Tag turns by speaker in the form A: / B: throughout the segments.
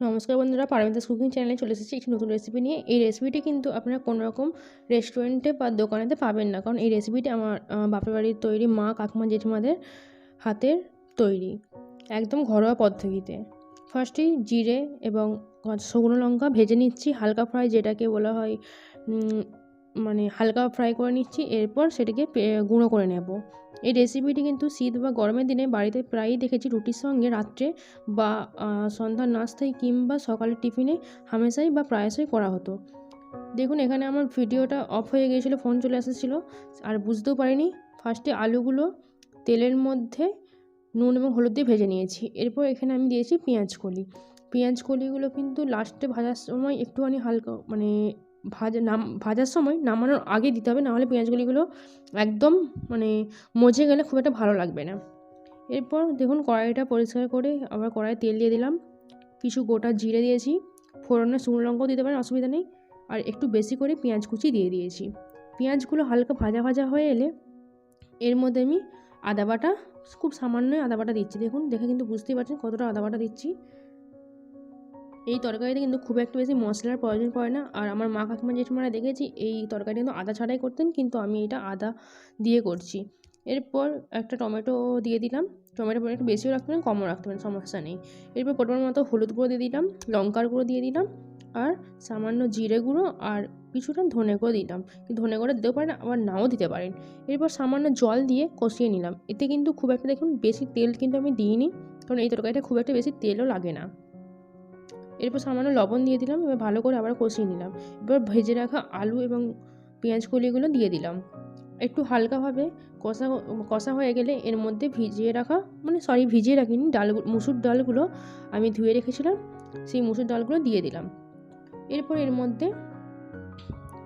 A: নমস্কার বন্ধুরা, পারমিতাস কুকিং চ্যানেলে চলে এসেছি একটি নতুন রেসিপি নিয়ে। এই রেসিপিটি কিন্তু আপনারা কোনো রকম রেস্টুরেন্টে বা দোকানেতে পাবেন না। কারণ এই রেসিপিটি আমার বাপের বাড়ির তৈরি মা, কাকমা, জেঠিমাদের হাতের তৈরি, একদম ঘরোয়া পদ্ধতিতে। ফার্স্টেই জিরে এবং শুকনো লঙ্কা ভেজে নিচ্ছি, হালকা ফ্রাই যেটাকে বলা হয় মানে হালকা ফ্রাই করে নিচ্ছি, এরপর সেটাকে গুঁড়ো করে নেব। এই রেসিপিটি কিন্তু শীত বা গরমের দিনে বাড়িতে প্রায়ই দেখেছি রুটির সঙ্গে রাত্রে বা সন্ধ্যার নাস্তায় কিংবা সকালের টিফিনে হামেশাই বা প্রায়শই করা হতো। দেখুন, এখানে আমার ভিডিওটা অফ হয়ে গিয়েছিল ফোন চলে এসেছিল, আর বুঝতেও পারিনি। ফার্স্টে আলুগুলো তেলের মধ্যে নুন এবং হলুদ দিয়ে ভেজে নিয়েছি। এরপর এখানে আমি দিয়েছি পেঁয়াজ কলি। পেঁয়াজ কলিগুলো কিন্তু লাস্টে ভাজার সময় একটুখানি হালকা মানে ভাজা নাম, ভাজার সময় নামানোর আগে দিতে হবে, নাহলে পেঁয়াজ কলিগুলো একদম মানে মজে গেলে খুব একটা ভালো লাগবে না। এরপর দেখুন কড়াইটা পরিষ্কার করে আবার কড়াইয়ে তেল দিয়ে দিলাম। কিছু গোটা জিরে দিয়েছি, ফোড়নে শুকনো লঙ্কাও দিতে পারেন, অসুবিধা নেই। আর একটু বেশি করে পেঁয়াজ কুচি দিয়ে দিয়েছি। পেঁয়াজগুলো হালকা ভাজা ভাজা হয়ে এলে এর মধ্যে আমি আদা বাটা, খুব সামান্যই আদা বাটা দিচ্ছি। দেখুন, দেখে কিন্তু বুঝতেই পারছেন কতটা আদা বাটা দিচ্ছি। এই তরকারিতে কিন্তু খুব একটা বেশি মশলার প্রয়োজন পড়ে না। আর আমার মা কাকিমা জেঠিমারা দেখেছি, এই তরকারি কিন্তু আদা ছাড়াই করতেন, কিন্তু আমি এটা আদা দিয়ে করছি। এরপর একটা টমেটো দিয়ে দিলাম। টমেটো পরিমাণ একটু বেশিও রাখতে পারেন কমও রাখতে পারেন সমস্যা নেই। এরপর পরিমাণ মতো হলুদ গুঁড়ো দিয়ে দিলাম, লঙ্কার গুঁড়ো দিয়ে দিলাম, আর সামান্য জিরে গুঁড়ো আর কিছুটা ধনে গুঁড়ো দিলাম। ধনে গুঁড়ো দিতেও পারেন, আবার নাও দিতে পারেন। এরপর সামান্য জল দিয়ে কষিয়ে নিলাম। এতে কিন্তু খুব একটা দেখুন, বেশি তেল কিন্তু আমি দিইনি, কারণ এই তরকারিটা খুব একটা বেশি তেলও লাগে না। এরপর সামান্য লবণ দিয়ে দিলাম, এবার ভালো করে আবার কষিয়ে নিলাম। এবার ভেজে রাখা আলু এবং পেঁয়াজ কলিগুলো দিয়ে দিলাম। একটু হালকাভাবে কষা কষা হয়ে গেলে এর মধ্যে ভিজিয়ে রাখা মানে সরি ভিজিয়ে রাখিনি, ডাল মুসুর ডালগুলো আমি ধুয়ে রেখেছিলাম, সেই মুসুর ডালগুলো দিয়ে দিলাম। এরপর এর মধ্যে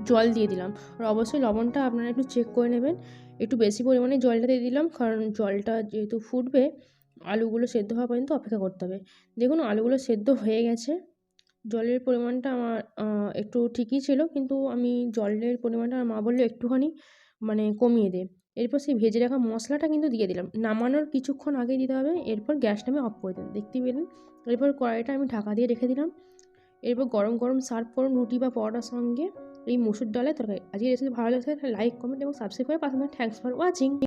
A: জল দিয়ে দিলাম। আর অবশ্যই লবণটা আপনারা একটু চেক করে নেবেন। একটু বেশি পরিমাণে জলটা দিয়ে দিলাম, কারণ জলটা যেহেতু ফুটবে আলুগুলো সেদ্ধ হওয়া পর্যন্ত অপেক্ষা করতে হবে। দেখুন, আলুগুলো সেদ্ধ হয়ে গেছে। জলের পরিমাণটা আমার একটু ঠিকই ছিল, কিন্তু আমি জলের পরিমাণটা আমার মা বলল একটুখানি মানে কমিয়ে দে। এরপর সেই ভেজে রাখা মশলাটা কিন্তু দিয়ে দিলাম। নামানোর কিছুক্ষণ আগে দিতে হবে, এরপর গ্যাসটা আমি অফ করে দিলাম। দেখতে পেলেন? এরপর কড়াইটা আমি ঢাকা দিয়ে রেখে দিলাম। এরপর গরম গরম সার্ভ করুন রুটি বা পরোটার সঙ্গে। এই মুসুর ডালের তরকারি। আজকে রেসিপি ভালো লাগছে লাইক, কমেন্ট এবং সাবস্ক্রাইব করে পাশে থ্যাংকস ফর ওয়াচিং